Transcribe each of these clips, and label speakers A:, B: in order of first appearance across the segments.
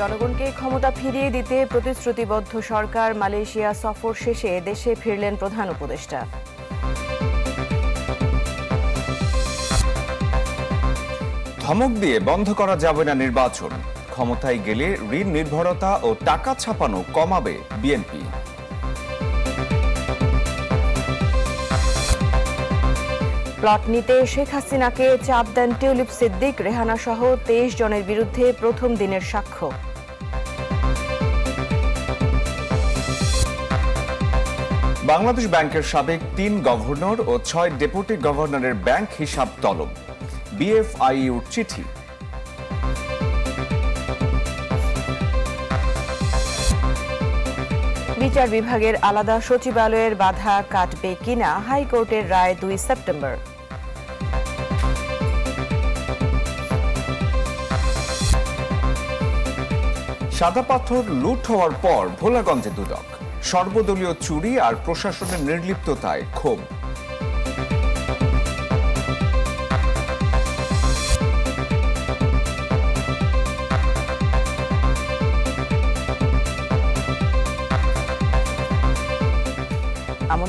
A: জনগণকে ক্ষমতা ফিরিয়ে দিতে প্রতিশ্রুতিবদ্ধ সরকার মালয়েশিয়া সফর শেষে দেশে ফিরলেন প্রধান উপদেষ্টা
B: ধমক দিয়ে বন্ধ করা যাবে না নির্বাচন ক্ষমতায় গেলে ঋণ নির্ভরতা ও টাকা ছাপানো কমাবে বিএনপি
A: প্লট নিতে শেখ হাসিনাকে চাপ দেন টিউলিপ সিদ্দিক রেহানা সহ তেইশ জনের বিরুদ্ধে প্রথম দিনের সাক্ষ্য
B: বাংলাদেশ ব্যাংকের সাবেক তিন গভর্নর ও ছয় ডেপুটি গভর্নরের ব্যাংক হিসাব তলব বিএফআইউর চিঠি
A: বিচার বিভাগের আলাদা সচিবালয়ের বাধা কাটবে কিনা হাইকোর্টের রায় দুই সেপ্টেম্বর
B: সাদা পাথর লুট হওয়ার পর ভোলাগঞ্জে দুদক সর্বদলীয় চুরি আর প্রশাসনের নির্লিপ্ততায় ক্ষোভ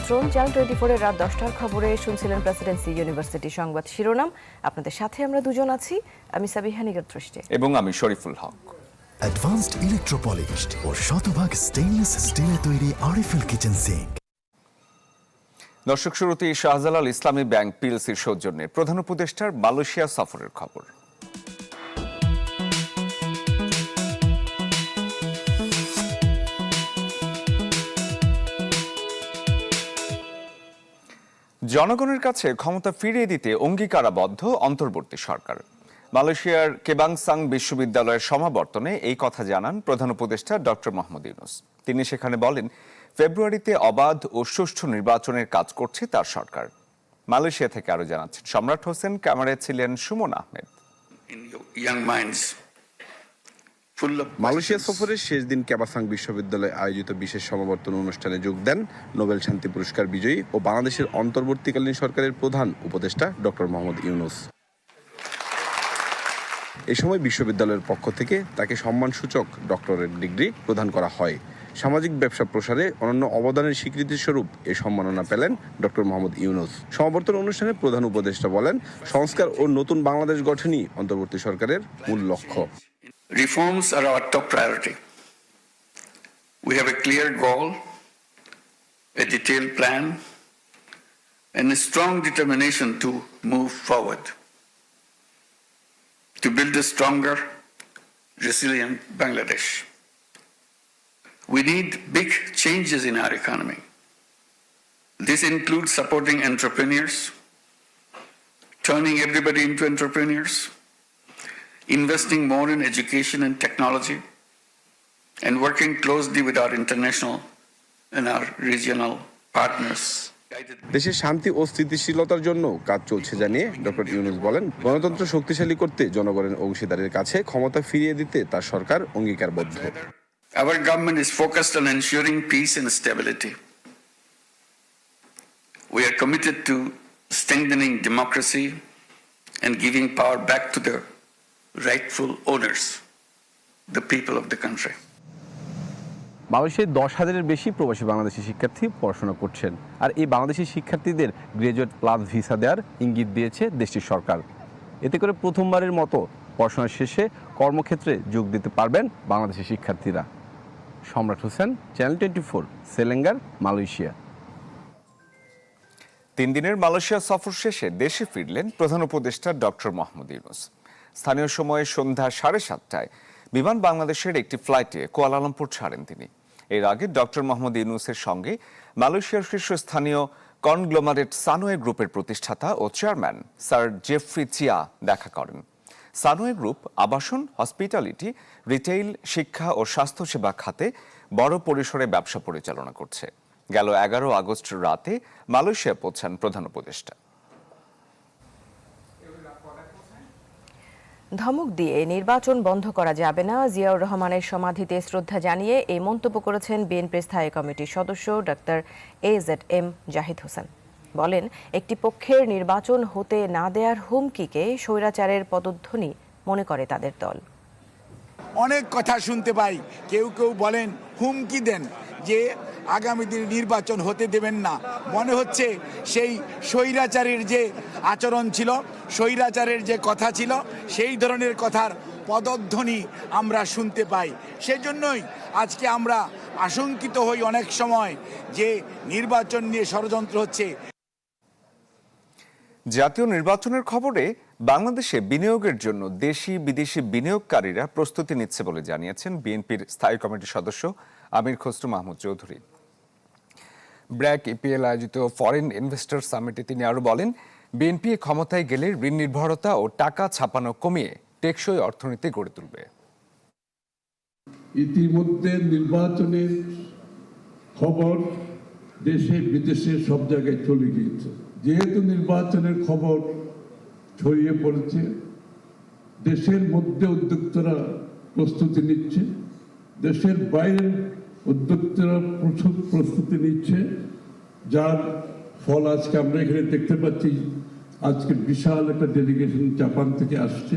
A: আমন্ত্রণ চ্যানেল টোয়েন্টি ফোরের রাত দশটার খবরে শুনছিলেন প্রেসিডেন্সি ইউনিভার্সিটি সংবাদ শিরোনাম আপনাদের সাথে আমরা দুজন আছি আমি সাবিহানিগর নিগর
B: এবং আমি শরীফুল হক অ্যাডভান্সড ইলেকট্রোপলিশড ও শতভাগ স্টেইনলেস স্টিলে তৈরি আরিফুল কিচেন সিঙ্ক দর্শক শুরুতে শাহজালাল ইসলামী ব্যাংক পিএলসির সৌজন্যে প্রধান উপদেষ্টার মালয়েশিয়া সফরের খবর জনগণের কাছে ক্ষমতা ফিরিয়ে দিতে অঙ্গীকারাবদ্ধ অন্তর্বর্তী সরকার মালয়েশিয়ার কেবাংসাং বিশ্ববিদ্যালয়ের সমাবর্তনে এই কথা জানান প্রধান উপদেষ্টা ডক্টর মোহাম্মদ ইউনুস তিনি সেখানে বলেন ফেব্রুয়ারিতে অবাধ ও সুষ্ঠু নির্বাচনের কাজ করছে তার সরকার মালয়েশিয়া থেকে আরও জানাচ্ছেন সম্রাট হোসেন ক্যামেরায় ছিলেন সুমন আহমেদ মালয়েশিয়া সফরের শেষ দিন ক্যাবাসাং বিশ্ববিদ্যালয়ে আয়োজিত বিশেষ সমাবর্তন অনুষ্ঠানে যোগ দেন নোবেল শান্তি পুরস্কার বিজয়ী ও বাংলাদেশের অন্তর্বর্তীকালীন সরকারের প্রধান উপদেষ্টা ডক্টর মোহাম্মদ ইউনুস এ সময় বিশ্ববিদ্যালয়ের পক্ষ থেকে তাকে সম্মানসূচক ডক্টরের ডিগ্রি প্রদান করা হয় সামাজিক ব্যবসা প্রসারে অনন্য অবদানের স্বীকৃতি স্বরূপ এ সম্মাননা পেলেন ডক্টর মোহাম্মদ ইউনুস সমাবর্তন অনুষ্ঠানে প্রধান উপদেষ্টা বলেন সংস্কার ও নতুন বাংলাদেশ গঠনই অন্তর্বর্তী সরকারের মূল লক্ষ্য Reforms are our top priority. We have a clear goal, a detailed plan, and a strong determination to move forward to build a stronger, resilient Bangladesh. We need big changes in our economy. This includes supporting entrepreneurs, turning everybody into entrepreneurs, investing more in education and technology, and working closely with our international and our regional partners. দেশের শান্তি ও স্থিতিশীলতার জন্য কাজ চলছে জানিয়ে doctor Yunus বলেন গণতন্ত্র শক্তিশালী করতে জনগণের অংশীদারের কাছে ক্ষমতা ফিরিয়ে দিতে তার সরকার অঙ্গীকারবদ্ধ our government is focused on ensuring peace and stability we are committed to strengthening democracy and giving power back to the rightful owners, the people of the country. বাংলাদেশে দশ হাজারের বেশি প্রবাসী বাংলাদেশি শিক্ষার্থী পড়াশোনা করছেন আর এই বাংলাদেশি শিক্ষার্থীদের গ্রাজুয়েট প্লাস ভিসা দেওয়ার ইঙ্গিত দিয়েছে দেশটির সরকার এতে করে প্রথমবারের মতো পড়াশোনা শেষে কর্মক্ষেত্রে যোগ দিতে পারবেন বাংলাদেশি শিক্ষার্থীরা Samrat Hossain channel twenty four Selangor Malaysia তিন দিনের মালয়েশিয়া সফর শেষে দেশে ফিরলেন প্রধান উপদেষ্টা ডক্টর মাহমুদ ইউনুস স্থানীয় সময়ে সন্ধ্যা সাড়ে সাতটায় বিমান বাংলাদেশের একটি ফ্লাইটে কোয়ালালামপুর ছাড়েন তিনি এর আগে ডক্টর মোহাম্মদ ইউনুসের সঙ্গে মালয়েশিয়ার শীর্ষস্থানীয় কনগ্লোমারেট সানোয়ে গ্রুপের প্রতিষ্ঠাতা ও চেয়ারম্যান স্যার জেফ্রি চিয়া দেখা করেন সানোয়ে গ্রুপ আবাসন হসপিটালিটি রিটেইল শিক্ষা ও স্বাস্থ্যসেবা খাতে বড় পরিসরে ব্যবসা পরিচালনা করছে গেল এগারো আগস্ট রাতে মালয়েশিয়া পৌঁছান প্রধান উপদেষ্টা
A: ধমক দিয়ে নির্বাচন বন্ধ করা যাবে না জিয়াউর রহমানের সমাধিতে শ্রদ্ধা জানিয়ে এই মন্তব্য করেছেন বিএনপির স্থায়ী কমিটির সদস্য doctor A Z M Zahid Hossain বলেন একটি পক্ষের নির্বাচন হতে না দেয়ার হুমকিকে স্বৈরাচারের পদধ্বনি মনে করে তাদের দল
C: অনেক কথা শুনতে পাই কেউ কেউ বলেন হুমকি দেন যে আগামী দিনে নির্বাচন হতে দেবেন না মনে হচ্ছে সেই স্বৈরাচারের যে আচরণ ছিল স্বৈরাচারের যে কথা ছিল সেই ধরনের কথার পদধ্বনি আমরা শুনতে পাই সেজন্যই আজকে আমরা আশঙ্কিত হই অনেক সময় যে নির্বাচন নিয়ে ষড়যন্ত্র হচ্ছে
B: জাতীয় নির্বাচনের খবরে বাংলাদেশে বিনিয়োগের জন্য দেশি বিদেশি বিনিয়োগকারীরা প্রস্তুতি নিচ্ছে বলে জানিয়েছেন বিএনপির স্থায়ী কমিটির সদস্য আমির খসরু মাহমুদ চৌধুরী ব্র্যাক এপিএল আয়োজিত ফরেন ইনভেস্টার সামিটে তিনি আরও বলেন বিএনপি ক্ষমতায় গেলে ঋণ নির্ভরতা ও টাকা ছাপানো কমিয়ে টেকসই অর্থনীতি গড়ে তুলবে
D: ইতিমধ্যে নির্বাচনের খবর দেশে বিদেশে সব জায়গায় চলে গিয়েছে যেহেতু নির্বাচনের খবর ছড়িয়ে পড়েছে দেশের মধ্যে উদ্যোক্তারা প্রস্তুতি নিচ্ছে দেশের বাইরের উদ্যোক্তারা প্রচুর প্রস্তুতি নিচ্ছে যার ফল আজকে আমরা এখানে দেখতে পাচ্ছি আজকে বিশাল একটা ডেলিগেশন জাপান থেকে আসছে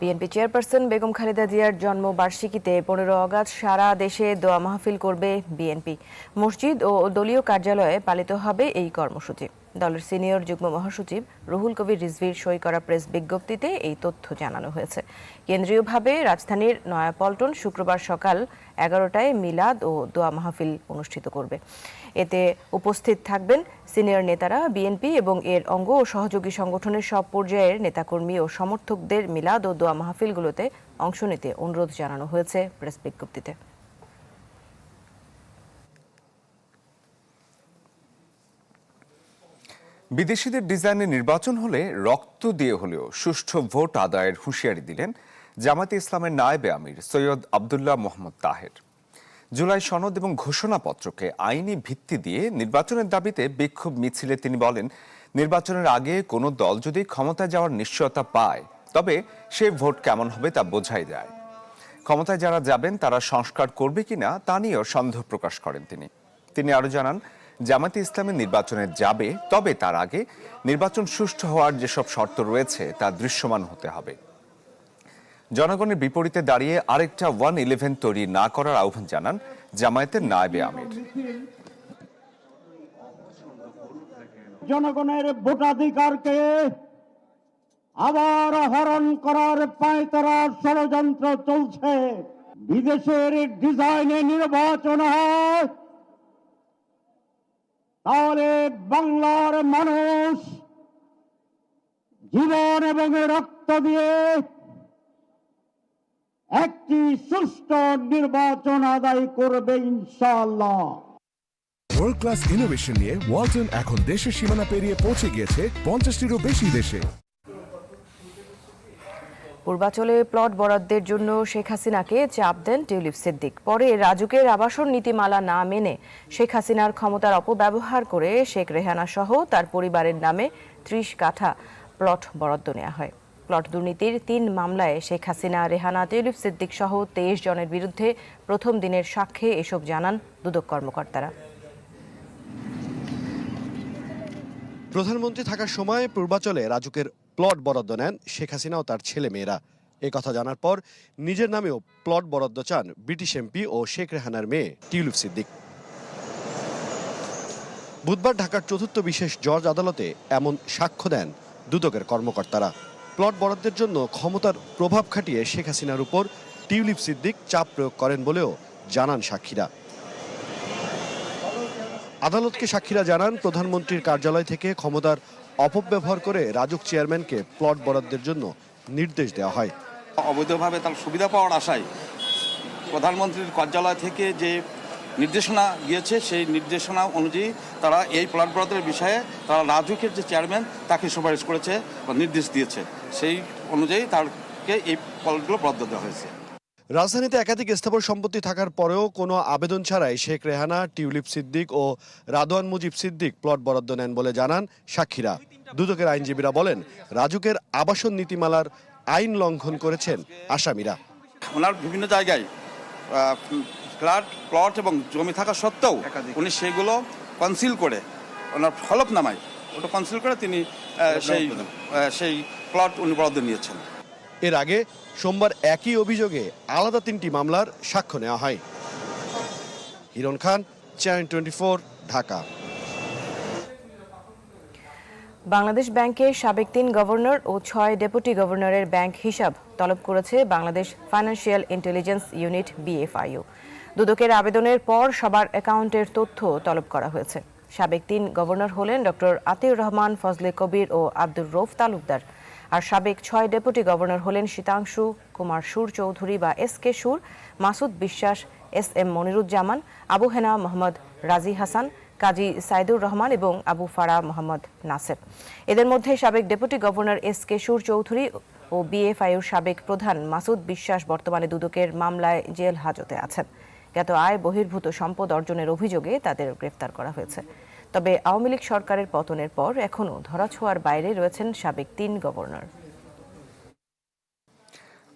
A: বিএনপি চেয়ারপারসন বেগম খালেদা জিয়ার জন্মবার্ষিকীতে পনেরো অগাস্ট সারা দেশে দোয়া মাহফিল করবে বিএনপি মসজিদ ও দলীয় কার্যালয়ে পালিত হবে এই কর্মসূচি দলের সিনিয়র যুগ্ম মহাসচিব রুহুল কবির রিজভির সই করা প্রেস বিজ্ঞপ্তিতে এই তথ্য জানানো হয়েছে কেন্দ্রীয়ভাবে রাজধানীর নয়াপল্টন শুক্রবার সকাল এগারোটায় মিলাদ ও দোয়া মাহফিল অনুষ্ঠিত করবে এতে উপস্থিত থাকবেন সিনিয়র নেতারা বিএনপি এবং এর অঙ্গ ও সহযোগী সংগঠনের সব পর্যায়ের নেতাকর্মী ও সমর্থকদের মিলাদ ও দোয়া মাহফিলগুলোতে অংশ নিতে অনুরোধ জানানো হয়েছে প্রেস বিজ্ঞপ্তিতে
B: বিদেশিদের ডিজাইনে নির্বাচন হলে রক্ত দিয়ে হলেও সুষ্ঠু ভোট আদায়ের হুঁশিয়ারি দিলেন জামাতে ইসলামের নায়েবে আমির সৈয়দ আবদুল্লাহ মোহাম্মদ তাহের জুলাই সনদ এবং ঘোষণাপত্রকে আইনি ভিত্তি দিয়ে নির্বাচনের দাবিতে বিক্ষোভ মিছিলে তিনি বলেন নির্বাচনের আগে কোনো দল যদি ক্ষমতা যাওয়ার নিশ্চয়তা পায় তবে সে ভোট কেমন হবে তা বোঝাই যায় ক্ষমতায় যারা যাবেন তারা সংস্কার করবে কিনা তা নিয়েও সন্দেহ প্রকাশ করেন তিনি তিনি আরও জানান জামাতে ইসলামের নির্বাচনে যাবে তবে তার আগে নির্বাচন সুষ্ঠু হওয়ার যেসব শর্ত রয়েছে তা দৃশ্যমান হতে হবে জনগণের বিপরীতে দাঁড়িয়ে আরেকটা ওয়ান ইলেভেন তৈরি না করার আহ্বান জানান জামায়াতের নায়েবে আমির জনগণের ভোটাধিকারকে আবার হরণ করার পায়তারা ষড়যন্ত্র চলছে বিদেশের ডিজাইনে নির্বাচন হয় তাহলে বাংলার মানুষ
A: জীবন এবং রক্ত দিয়ে একটি সুষ্ঠু নির্বাচন আদায় করবে ইনশাআল্লাহ ওয়ার্ল্ড ক্লাস ইনোভেশন নিয়ে ওয়ালটন এখন দেশের সীমানা পেরিয়ে পৌঁছে গিয়েছে পঞ্চাশটিরও বেশি দেশে পূর্বাচলে প্লট বরাদ্দের জন্য শেখ হাসিনাকে চাপ দেন টিউলিপ সিদ্দিক পরে রাজুকের আবাসন নীতিমালা না মেনে শেখ হাসিনার ক্ষমতার অপব্যবহার করে শেখ রেহানা সহ তার পরিবারের নামে ত্রিশ কাঠা প্লট বরাদ্দ নেওয়া হয় প্লট দুর্নীতির তিন মামলায় শেখ হাসিনা রেহানা টিউলিপ সিদ্দিক সহ তেইশ জনের বিরুদ্ধে প্রথম দিনের সাক্ষ্যে এসব জানান দুদক কর্মকর্তারা
B: প্রধানমন্ত্রী থাকার সময় পূর্বাচলে রাজুকের প্লট বরাদ্দ নেন শেখ হাসিনা ও তার ছেলে মেয়েরা এ কথা জানার পর নিজের নামেও প্লট বরাদ্দ চান ব্রিটিশ এমপি ও শেখ রেহানার মেয়ে টিউলিপ সিদ্দিক বুধবার ঢাকার চতুর্থ বিশেষ জজ আদালতে এমন সাক্ষ্য দেন দুদকের কর্মকর্তারা প্লট বরাদ্দের জন্য ক্ষমতার প্রভাব খাটিয়ে শেখ হাসিনার উপর টিউলিপ সিদ্দিক চাপ প্রয়োগ করেন বলেও জানান সাক্ষীরা আদালতকে সাক্ষীরা জানান প্রধানমন্ত্রীর কার্যালয় থেকে ক্ষমতার অপব্যবহার করে রাজুক চেয়ারম্যানকে প্লট বরাদ্দের জন্য নির্দেশ দেওয়া হয়
E: অবৈধভাবে তার সুবিধা পাওয়ার আশায় প্রধানমন্ত্রীর কার্যালয় থেকে যে নির্দেশনা গিয়েছে সেই নির্দেশনা অনুযায়ী তারা এই প্লট বরাদ্দের বিষয়ে তারা রাজুকের যে চেয়ারম্যান তাকে সুপারিশ করেছে বা নির্দেশ দিয়েছে সেই অনুযায়ী তারকে এই প্লটগুলো বরাদ্দ দেওয়া হয়েছে
B: রাজধানীতে একাধিক স্থাবর সম্পত্তি থাকার পরেও কোনো আবেদন ছাড়াই শেখ রেহানা টিউলিপ সিদ্দিক ও রাদওয়ান মুজিব সিদ্দিক প্লট বরাদ্দ নেন বলে জানান সাক্ষীরা দুদকের আইনজীবীরা বলেন রাজুকের আবাসন নীতিমালার আইন লঙ্ঘন করেছেন আসামিরা
E: ওনার বিভিন্ন জায়গায় ফ্ল্যাট প্লট এবং জমি থাকা সত্ত্বেও উনি সেগুলো কনসিল করে ওনার নামায় ওটা কনসিল করে তিনি সেই সেই প্লট উনি বরাদ্দ নিয়েছেন
B: এর আগে সোমবার একই অভিযোগে আলাদা তিনটি মামলার সাক্ষ্য নেওয়া হয় হিরণ খান চ্যানেল টোয়েন্টি ঢাকা
A: বাংলাদেশ ব্যাংকে সাবেক তিন গভর্নর ও ছয় ডেপুটি গভর্নরের ব্যাংক হিসাব তলব করেছে Bangladesh financial intelligence unit BFIU দুদকের আবেদনের পর সবার অ্যাকাউন্টের তথ্য তলব করা হয়েছে সাবেক তিন গভর্নর হলেন ডক্টর আতিউর রহমান ফজলে কবির ও আব্দুর রৌফ তালুকদার আর সাবেক ছয় ডেপুটি গভর্নর হলেন শীতাংশু কুমার সুর চৌধুরী বা এস কে সুর মাসুদ বিশ্বাস এস এম মনিরুজ্জামান আবু হেনা মোহাম্মদ রাজি হাসান কাজী সাইদুর রহমান এবং আবু ফারা মোহাম্মদ নাসের এদের মধ্যে সাবেক ডেপুটি গভর্নর এস কে সুর চৌধুরী ও বিএফআইউর সাবেক প্রধান মাসুদ বিশ্বাস বর্তমানে দুদকের মামলায় জেল হাজতে আছেন জ্ঞাত আয় বহির্ভূত সম্পদ অর্জনের অভিযোগে তাদের গ্রেফতার করা হয়েছে তবে আওয়ামী লীগ সরকারের পতনের পর এখনও ধরাছোঁয়ার বাইরে রয়েছেন সাবেক তিন গভর্নর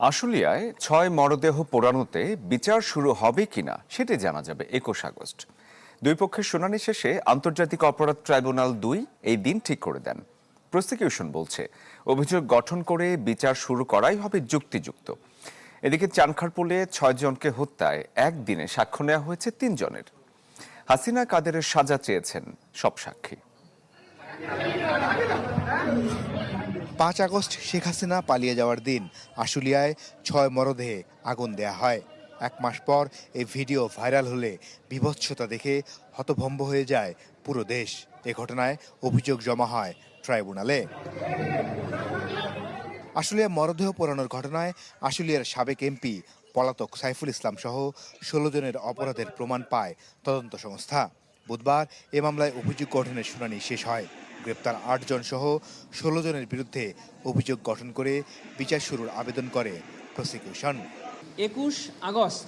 B: আশুলিয়ায় ছয় মরদেহ পোড়ানোতে বিচার শুরু হবে কিনা সেটি জানা যাবে একুশ আগস্ট দুই পক্ষের শুনানি শেষে আন্তর্জাতিক অপরাধ ট্রাইব্যুনাল দুই এই দিন ঠিক করে দেন প্রসিকিউশন বলছে অভিযোগ গঠন করে বিচার শুরু করাই হবে যুক্তিযুক্ত এদিকে চানখারপুলে ছয়জনকে হত্যায় একদিনে সাক্ষ্য নেওয়া হয়েছে তিনজনের হাসিনা কাদেরের সাজা চেয়েছেন সব সাক্ষী পাঁচ আগস্ট শেখ হাসিনা পালিয়ে যাওয়ার দিন আশুলিয়ায় ছয় মরদেহে আগুন দেয়া হয় এক মাস পর এই ভিডিও ভাইরাল হলে বিভৎসতা দেখে হতভম্ব হয়ে যায় পুরো দেশ এ ঘটনায় অভিযোগ জমা হয় ট্রাইব্যুনালে আশুলিয়া মরদেহ পোড়ানোর ঘটনায় আশুলিয়ার সাবেক এমপি পলাতক সাইফুল ইসলাম সহ ষোলো জনের অপরাধের প্রমাণ পায় তদন্ত সংস্থা বুধবার এ মামলায় অভিযোগ গঠনের শুনানি শেষ হয় গ্রেপ্তার আটজন সহ ষোলো জনের বিরুদ্ধে অভিযোগ গঠন করে বিচার শুরুর আবেদন করে প্রসিকিউশন
F: একুশ আগস্ট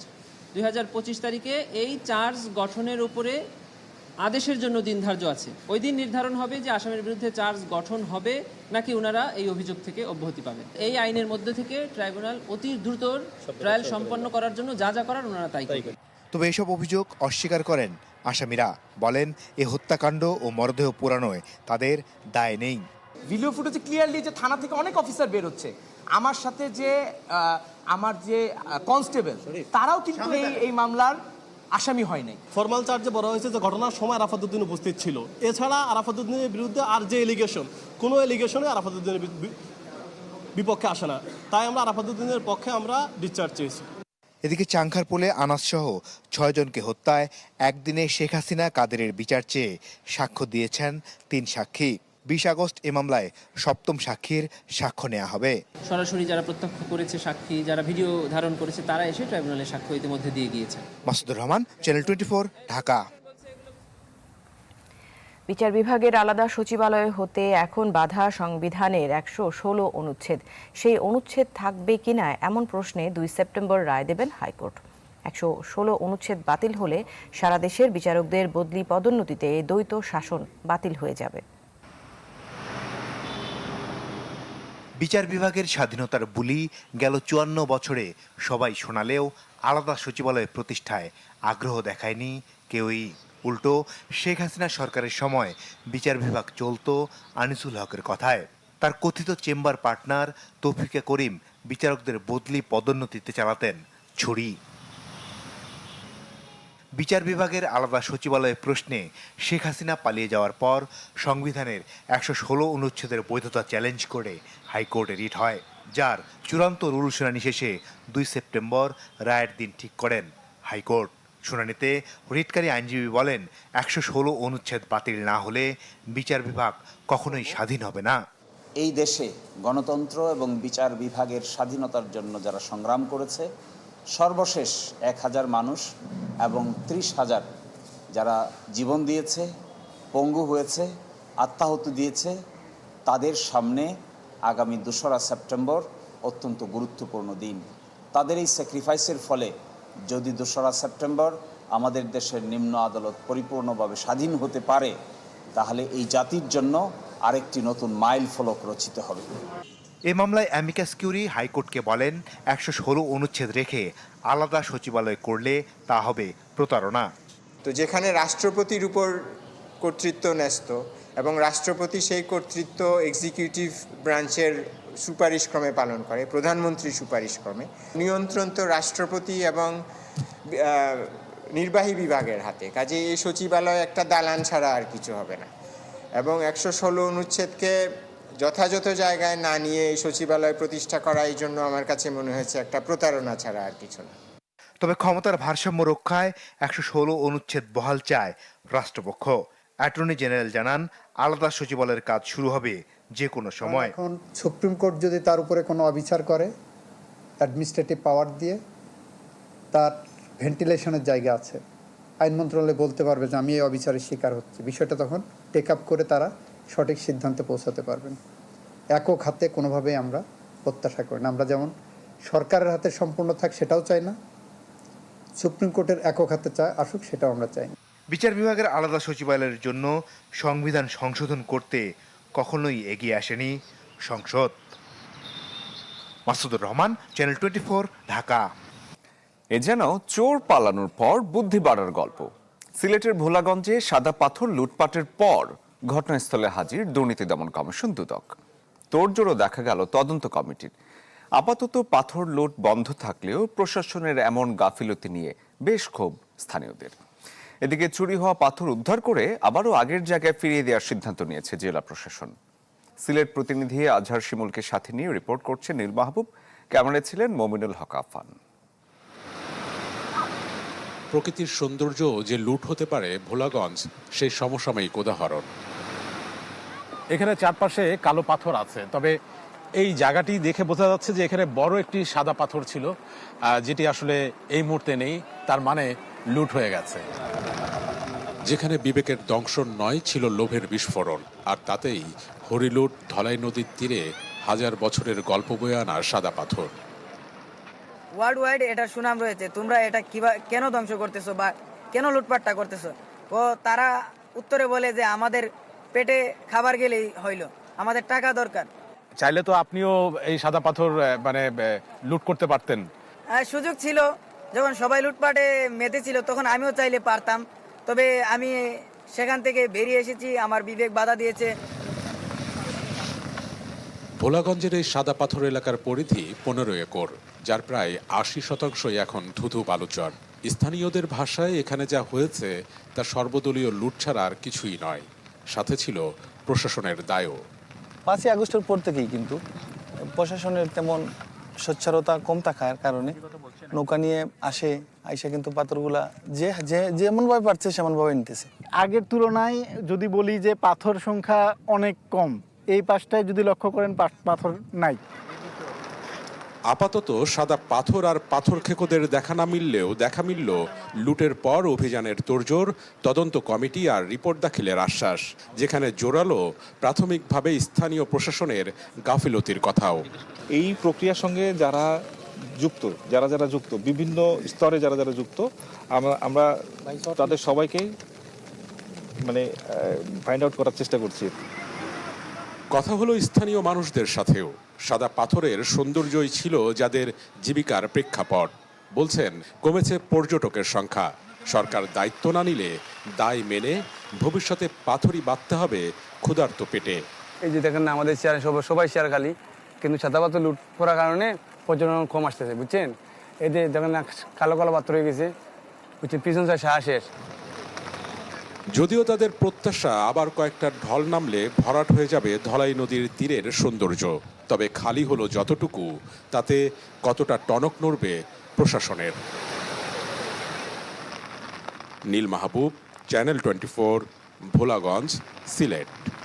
F: দুই তারিখে এই চার্জ গঠনের উপরে আদেশের জন্য দিন ধার্য আছে ওই দিন নির্ধারণ হবে যে আসামের বিরুদ্ধে চার্জ গঠন হবে নাকি ওনারা এই অভিযোগ থেকে অব্যাহতি পাবে এই আইনের মধ্যে থেকে ট্রাইব্যুনাল অতি দ্রুত ট্রায়াল সম্পন্ন করার জন্য যা যা করার ওনারা তাই করবেন
B: তবে এসব অভিযোগ অস্বীকার করেন আসামিরা বলেন এ হত্যাকাণ্ড ও মরদেহ পুরানোয় তাদের দায় নেই
F: ভিডিও ফুটেজে ক্লিয়ারলি যে থানা থেকে অনেক অফিসার বের হচ্ছে আমার সাথে যে আমার যে কনস্টেবল তারাও কিন্তু এই এই মামলার আসামি হয় নাই
G: ফর্মাল চার্জে বলা হয়েছে যে ঘটনার সময় আরাফাতুদ্দিন উপস্থিত ছিল এছাড়া আরাফাতুদ্দিনের বিরুদ্ধে আর যে এলিগেশন কোনো এলিগেশনে আরাফাতুদ্দিনের বিপক্ষে আসে না তাই আমরা আরাফাতুদ্দিনের পক্ষে আমরা ডিসচার্জ চেয়েছি
B: এদিকে চাংখারপোলে আনাসসহ ছয়জনকে হত্যায় একদিনে শেখ হাসিনা কাদেরের বিচার চেয়ে সাক্ষ্য দিয়েছেন তিন সাক্ষী বিশ আগস্ট এ মামলায় সপ্তম সাক্ষীর সাক্ষ্য নেওয়া হবে
F: সরাসরি যারা প্রত্যক্ষ করেছে সাক্ষী যারা ভিডিও ধারণ করেছে তারা এসে ট্রাইব্যুনালে সাক্ষ্য ইতিমধ্যে দিয়ে গিয়েছে
B: মাসুদুর রহমান চ্যানেল টোয়েন্টি ঢাকা
A: বিচার বিভাগের আলাদা সচিবালয় হতে এখন বাধা সংবিধানের একশো ষোলো অনুচ্ছেদ সেই অনুচ্ছেদ থাকবে কিনা এমন প্রশ্নে দুই সেপ্টেম্বর রায় দেবেন হাইকোর্ট একশো ষোলো অনুচ্ছেদ বাতিল হলে সারা দেশের বিচারকদের বদলি পদোন্নতিতে দ্বৈত শাসন বাতিল হয়ে যাবে
B: বিচার বিভাগের স্বাধীনতার বুলি গেল চুয়ান্ন বছরে সবাই শোনালেও আলাদা সচিবালয় প্রতিষ্ঠায় আগ্রহ দেখায়নি কেউই উল্টো শেখ হাসিনা সরকারের সময় বিচার বিভাগ চলত আনিসুল হকের কথায় তার কথিত চেম্বার পার্টনার তৌফিকা করিম বিচারকদের বদলি পদোন্নতিতে চালাতেন ছুরি বিচার বিভাগের আলাদা সচিবালয়ের প্রশ্নে শেখ হাসিনা পালিয়ে যাওয়ার পর সংবিধানের একশো ষোলো অনুচ্ছেদের বৈধতা চ্যালেঞ্জ করে হাইকোর্টে রিট হয় যার চূড়ান্ত রুল শুনানি শেষে দুই সেপ্টেম্বর রায়ের দিন ঠিক করেন হাইকোর্ট শুনানিতে রিটকারী আইনজীবী বলেন একশো ষোলো অনুচ্ছেদ বাতিল না হলে বিচার বিভাগ কখনোই স্বাধীন হবে না
H: এই দেশে গণতন্ত্র এবং বিচার বিভাগের স্বাধীনতার জন্য যারা সংগ্রাম করেছে সর্বশেষ এক হাজার মানুষ এবং ত্রিশ হাজার যারা জীবন দিয়েছে পঙ্গু হয়েছে আত্মাহতি দিয়েছে তাদের সামনে আগামী দোসরা সেপ্টেম্বর অত্যন্ত গুরুত্বপূর্ণ দিন তাদের এই স্যাক্রিফাইসের ফলে যদি দোসরা সেপ্টেম্বর আমাদের দেশের নিম্ন আদালত পরিপূর্ণভাবে স্বাধীন হতে পারে তাহলে এই জাতির জন্য আরেকটি নতুন মাইল ফলক রচিত হবে
B: এ মামলায় অ্যামিকাস কিউরি হাইকোর্টকে বলেন একশো ষোলো অনুচ্ছেদ রেখে আলাদা সচিবালয় করলে তা হবে প্রতারণা
I: তো যেখানে রাষ্ট্রপতির উপর কর্তৃত্ব ন্যস্ত এবং রাষ্ট্রপতি সেই কর্তৃত্ব এক্সিকিউটিভ ব্রাঞ্চের সুপারিশক্রমে পালন করে প্রধানমন্ত্রীর সুপারিশক্রমে নিয়ন্ত্রণ তো রাষ্ট্রপতি এবং নির্বাহী বিভাগের হাতে কাজে এই সচিবালয় একটা দালান ছাড়া আর কিছু হবে না এবং একশো ষোলো অনুচ্ছেদকে যথাযথ জায়গায় না নিয়ে এই সচিবালয় প্রতিষ্ঠা করা এই জন্য আমার কাছে মনে হয়েছে একটা প্রতারণা ছাড়া আর কিছু না
B: তবে ক্ষমতার ভারসাম্য রক্ষায় একশো ষোলো অনুচ্ছেদ বহাল চায় রাষ্ট্রপক্ষ অ্যাটর্নি জেনারেল জানান আলাদা সচিবালয়ের কাজ শুরু হবে যে কোনো সময়
J: এখন সুপ্রিম কোর্ট যদি তার উপরে কোনো অবিচার করে অ্যাডমিনিস্ট্রেটিভ পাওয়ার দিয়ে তার ভেন্টিলেশনের জায়গা আছে আইন মন্ত্রণালয় বলতে পারবে যে আমি এই অবিচারের শিকার হচ্ছি বিষয়টা তখন টেক আপ করে তারা সঠিক সিদ্ধান্তে পৌঁছাতে পারবেন একক হাতে কোনোভাবেই আমরা প্রত্যাশা করি না আমরা যেমন সরকারের হাতে সম্পূর্ণ থাক সেটাও চাই না সুপ্রিম কোর্টের একক হাতে চায় আসুক সেটাও আমরা চাই না
B: বিচার বিভাগের আলাদা সচিবালয়ের জন্য সংবিধান সংশোধন করতে কখনোই এগিয়ে আসেনি সংসদ মাসুদুর রহমান চ্যানেল টোয়েন্টি ঢাকা এ যেন চোর পালানোর পর বুদ্ধি বাড়ার গল্প সিলেটের ভোলাগঞ্জে সাদা পাথর লুটপাটের পর ঘটনাস্থলে হাজির দুর্নীতি দমন কমিশন দুদক তোড়জোড়ও দেখা গেল তদন্ত কমিটির আপাতত পাথর লুট বন্ধ থাকলেও প্রশাসনের এমন গাফিলতি নিয়ে বেশ ক্ষোভ স্থানীয়দের এদিকে চুরি হওয়া পাথর উদ্ধার করে আবারও আগের জায়গায় ফিরিয়ে দেওয়ার সিদ্ধান্ত নিয়েছে জেলা প্রশাসন সিলেট প্রতিনিধি আজহার শিমুলকে সাথে নিয়ে রিপোর্ট করছে নীল মাহবুব ক্যামেরায় ছিলেন মমিনুল হক আফান
K: প্রকৃতির সৌন্দর্য যে লুট হতে পারে ভোলাগঞ্জ সেই সমসাময়িক উদাহরণ
L: এখানে চারপাশে কালো পাথর আছে তবে এই জায়গাটি দেখে বোঝা যাচ্ছে যে এখানে বড় একটি সাদা পাথর ছিল যেটি আসলে এই মুহূর্তে নেই তার মানে লুট হয়ে গেছে
K: যেখানে বিবেকের দংশন নয় ছিল লোভের বিস্ফোরণ আর তাতেই হরিলুট ধলাই নদীর তীরে হাজার বছরের গল্প বয়ে আনা সাদা পাথর
M: ওয়ার্ল্ড ওয়াইড এটা সুনাম রয়েছে তোমরা এটা কিবা কেন ধ্বংস করতেছো বা কেন লুটপাটটা করতেছো ও তারা উত্তরে বলে যে আমাদের পেটে খাবার গেলেই হইল আমাদের টাকা দরকার
L: চাইলে তো আপনিও এই সাদা পাথর মানে লুট করতে পারতেন
M: সুযোগ ছিল যখন সবাই লুটপাটে মেতে ছিল তখন আমিও চাইলে পারতাম তবে আমি সেখান থেকে বেরিয়ে এসেছি আমার বিবেক বাধা দিয়েছে
K: ভোলাগঞ্জের এই সাদা পাথর এলাকার পরিধি পনেরো একর যার প্রায় আশি শতাংশই এখন ধুধু বালুচর স্থানীয়দের ভাষায় এখানে যা হয়েছে তা সর্বদলীয় লুট ছাড়া আর কিছুই নয় সাথে ছিল প্রশাসনের দায়ও
N: পাঁচই আগস্টের পর থেকেই কিন্তু প্রশাসনের তেমন স্বচ্ছারতা কম থাকার কারণে নৌকা নিয়ে আসে আইসা কিন্তু পাথরগুলা যে যে যেমনভাবে পারছে সেমনভাবে নিতেছে
O: আগের তুলনায় যদি বলি যে পাথর সংখ্যা অনেক কম এই পাশটায় যদি লক্ষ্য করেন পাথর নাই
K: আপাতত সাদা পাথর আর পাথর খেকোদের দেখা না মিললেও দেখা মিলল লুটের পর অভিযানের তোড়জোড় তদন্ত কমিটি আর রিপোর্ট দাখিলের আশ্বাস যেখানে জোরালো প্রাথমিকভাবে স্থানীয় প্রশাসনের গাফিলতির কথাও
P: এই প্রক্রিয়ার সঙ্গে যারা যুক্ত যারা যারা যুক্ত বিভিন্ন স্তরে যারা যারা যুক্ত আমরা আমরা তাদের সবাইকেই মানে ফাইন্ড আউট করার চেষ্টা করছি
K: কথা হলো স্থানীয় মানুষদের সাথেও সাদা পাথরের সৌন্দর্যই ছিল যাদের জীবিকার প্রেক্ষাপট বলছেন কমেছে পর্যটকের সংখ্যা সরকার দায়িত্ব না নিলে দায় মেনে ভবিষ্যতে পাথরই বাঁধতে হবে ক্ষুধার্ত পেটে
Q: এই যে দেখেন না আমাদের চেয়ার সবাই চেয়ার খালি কিন্তু সাদা পাথর লুট করার কারণে পর্যটন কম আসতেছে বুঝছেন এই যে দেখেন না কালো কালো পাথর হয়ে গেছে বুঝছেন পিছন সাহা শেষ
K: যদিও তাদের প্রত্যাশা আবার কয়েকটা ঢল নামলে ভরাট হয়ে যাবে ধলাই নদীর তীরের সৌন্দর্য তবে খালি হলো যতটুকু তাতে কতটা টনক নড়বে প্রশাসনের Neel Mahbub channel twenty four Bholaganj Sylhet